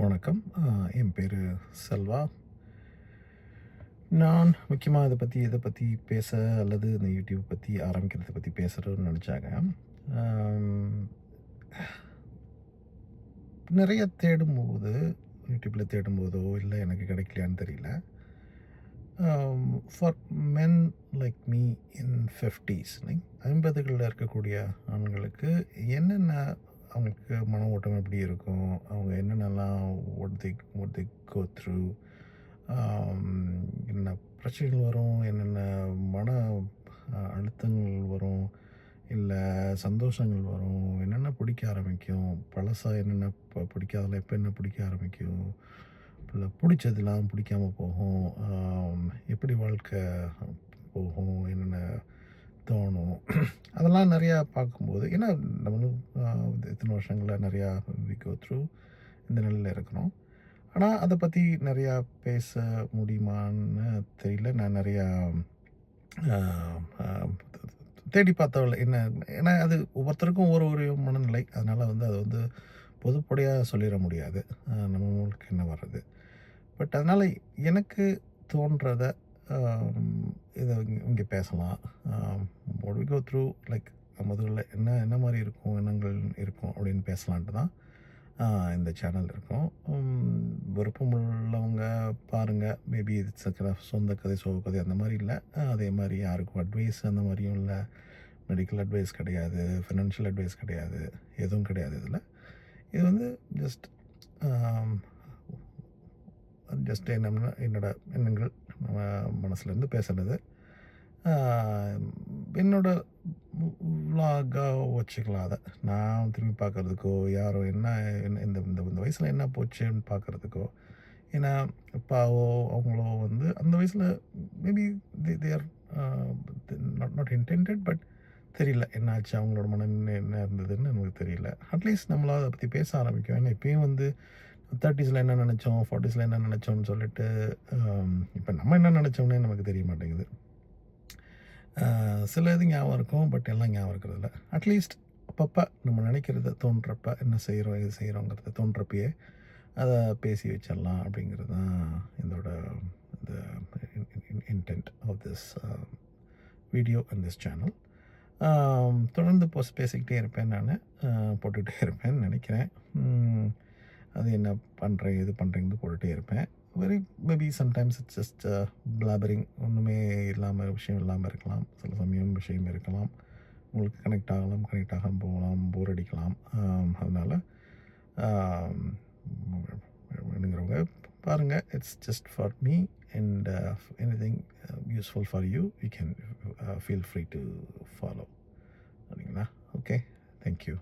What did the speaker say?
வணக்கம். என் பேர் செல்வா. நான் முக்கியமாக இதை பற்றி இதை பற்றி பேச அல்லது இந்த யூடியூப் பற்றி ஆரம்பிக்கிறத பற்றி பேசுகிறோன்னு நினச்சாங்க. நிறைய தேடும்போது யூடியூப்பில் தேடும்போதோ இல்லை எனக்கு கிடைக்கலையான்னு தெரியல. For men like me in fifties ஐம்பதுகளில் இருக்கக்கூடிய ஆண்களுக்கு என்னென்ன அவங்களுக்கு மன ஓட்டம் எப்படி இருக்கும்? அவங்க என்னென்னலாம் what they what they என்ன பிரச்சனைகள் வரும்? என்னென்ன மன அழுத்தங்கள் வரும்? இல்லை சந்தோஷங்கள் வரும்? என்னென்ன பிடிக்க ஆரம்பிக்கும்? பழசாக என்னென்ன ப பிடிக்காதல எப்போ என்ன பிடிக்க ஆரம்பிக்கும்? இல்லை பிடிச்சதெல்லாம் பிடிக்காம போகும்? எப்படி வாழ்க்கை போகும்? என்னென்ன தோணும். அதெல்லாம் நிறையா பார்க்கும்போது ஏன்னா நம்மளும் இத்தனை வருஷங்களில் நிறையா வி கோ த்ரூ இந்த நிலையில் இருக்கிறோம். ஆனால் அதை பற்றி நிறையா பேச முடியுமான்னு தெரியல. நான் நிறையா தேடி பார்த்தவள் என்ன ஏன்னா அது ஒவ்வொருத்தருக்கும் ஒரு ஒரு மனநிலை. அதனால் வந்து அது வந்து பொதுப்படையாக சொல்லிட முடியாது. நம்ம மூலுக்கு என்ன வர்றது? பட் அதனால் எனக்கு தோன்றதை Um, இதை இங்கே பேசலாம். வி கோ த்ரூ லைக் முதல்ல என்ன என்ன மாதிரி இருக்கும் எண்ணங்கள் இருக்கும் அப்படின்னு பேசலான்ட்டு தான் இந்த சேனல் இருக்கும். Um, விருப்பம் உள்ளவங்க பாருங்கள் மேபி இட்ஸ் சொந்த கதை சோக கதை அந்த மாதிரி இல்லை. அதே மாதிரி யாருக்கும் அட்வைஸ் அந்த மாதிரியும் இல்லை. மெடிக்கல் அட்வைஸ் கிடையாது ஃபினான்ஷியல் அட்வைஸ் கிடையாது எதுவும் கிடையாது இதில். இது வந்து ஜஸ்ட் ஜஸ்ட் என்னம்னா என்னோட எண்ணங்கள். மனசுலேருந்து பேசுகிறது என்னோட விலாகாக வச்சுக்கலாம் அதை. நான் திரும்பி பார்க்குறதுக்கோ யாரோ என்ன என்ன- இந்த இந்த இந்த வயசில் என்ன போச்சுன்னு பார்க்குறதுக்கோ ஏன்னா அப்பாவோ அவங்களோ வந்து அந்த வயசில் maybe they are not not intended but தெரியல. என்னாச்சு அவங்களோட மனம் என்ன இருந்ததுன்னு நமக்கு தெரியல. அட்லீஸ்ட் நம்மளால் அதை பற்றி பேச ஆரம்பிக்கும். ஏன்னா இப்பயும் வந்து தேர்ட்டிஸில் என்ன நினச்சோம் ஃபார்ட்டிஸில் என்ன நினச்சோம்னு சொல்லிட்டு இப்போ நம்ம என்ன நினச்சோம்னே நமக்கு தெரிய மாட்டேங்குது. சில இது ஞாபகம் இருக்கும் பட் எல்லாம் ஞாபகம் இருக்கிறதில்ல. அட்லீஸ்ட் அப்பப்போ நம்ம நினைக்கிறத தோன்றப்ப என்ன செய்கிறோம் இது செய்கிறோங்கிறத தோன்றப்பயே அதை பேசி வச்சிடலாம் அப்படிங்கிறது தான் இதோட இந்த intent of this video and this channel தொடர்ந்து போஸ்ட் பேசிக்கிட்டே இருப்பேன் நான். போட்டுக்கிட்டே இருப்பேன்னு நினைக்கிறேன். அது என்ன பண்ணுறேன் எது பண்ணுறேங்கிறது போட்டுகிட்டே இருப்பேன். Very maybe sometimes it's just blabbering ஒன்றுமே இல்லாமல் விஷயம் இல்லாமல் இருக்கலாம். சில சமயம் விஷயம் இருக்கலாம். உங்களுக்கு கனெக்ட் ஆகலாம் கனெக்ட் ஆகாமல் போகலாம் போர் அடிக்கலாம். அதனால் வேணுங்கிறவங்க பாருங்கள் it's just for me and anything useful for you you can feel free to follow சரிங்களா? Okay thank you